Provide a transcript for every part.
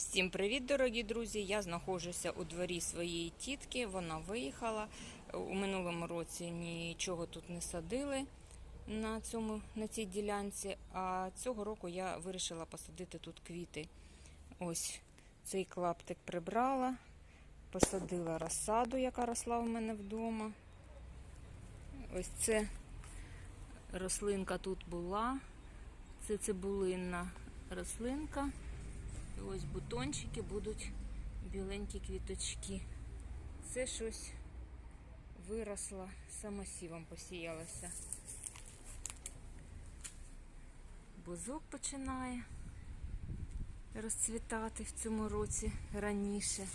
Всім привіт, дорогі друзі! Я знаходжуся у дворі своєї тітки. Вона виїхала. У минулому році нічого тут не садили на, цьому, на цій ділянці, а цього року я вирішила посадити тут квіти. Ось цей клаптик прибрала, посадила розсаду, яка росла в мене вдома. Ось це рослинка тут була. Це цибулинна рослинка. І ось бутончики будуть біленькі квіточки. Це щось виросло, самосівом посіялося. Бузок починає розцвітати в цьому році раніше,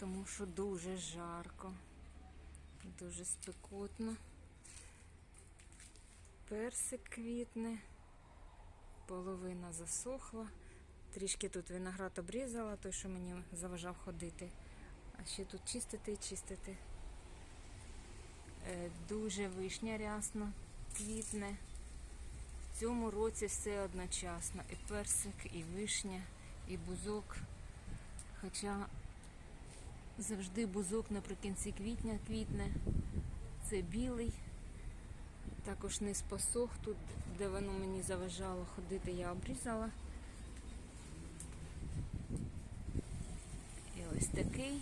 тому що дуже жарко, дуже спекотно. Персик квітне, половина засохла. Трішки тут виноград обрізала, той, що мені заважав ходити. А ще тут чистити і чистити. Е, Дуже вишня рясно, квітне. В цьому році все одночасно. І персик, і вишня, і бузок. Хоча завжди бузок наприкінці квітня квітне. Це білий. Також не посох тут, де воно мені заважало ходити, я обрізала. І ось такий.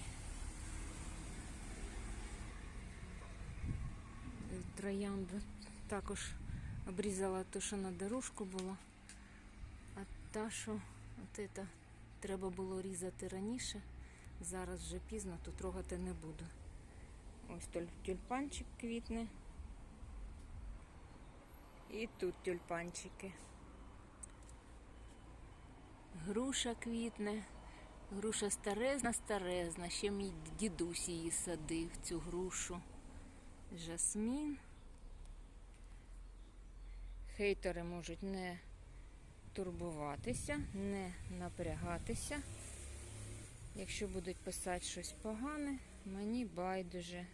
Троянда також обрізала те, що на дорожку було, а та, що от это, треба було різати раніше, зараз вже пізно, то трогати не буду. Ось тюль- тюльпанчик квітне. І тут тюльпанчики. Груша квітне. Груша старезна, старезна. Ще мій дідусь її садив, цю грушу. Жасмін. Хейтери можуть не турбуватися, не напрягатися. Якщо будуть писати щось погане, мені байдуже.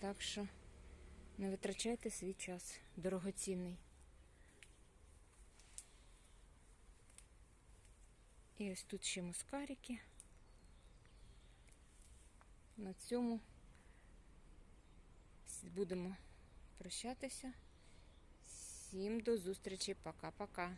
Так що не витрачайте свій час дорогоцінний. І ось тут ще мускарики. На цьому будемо прощатися. Всім до зустрічі. Пока-пока.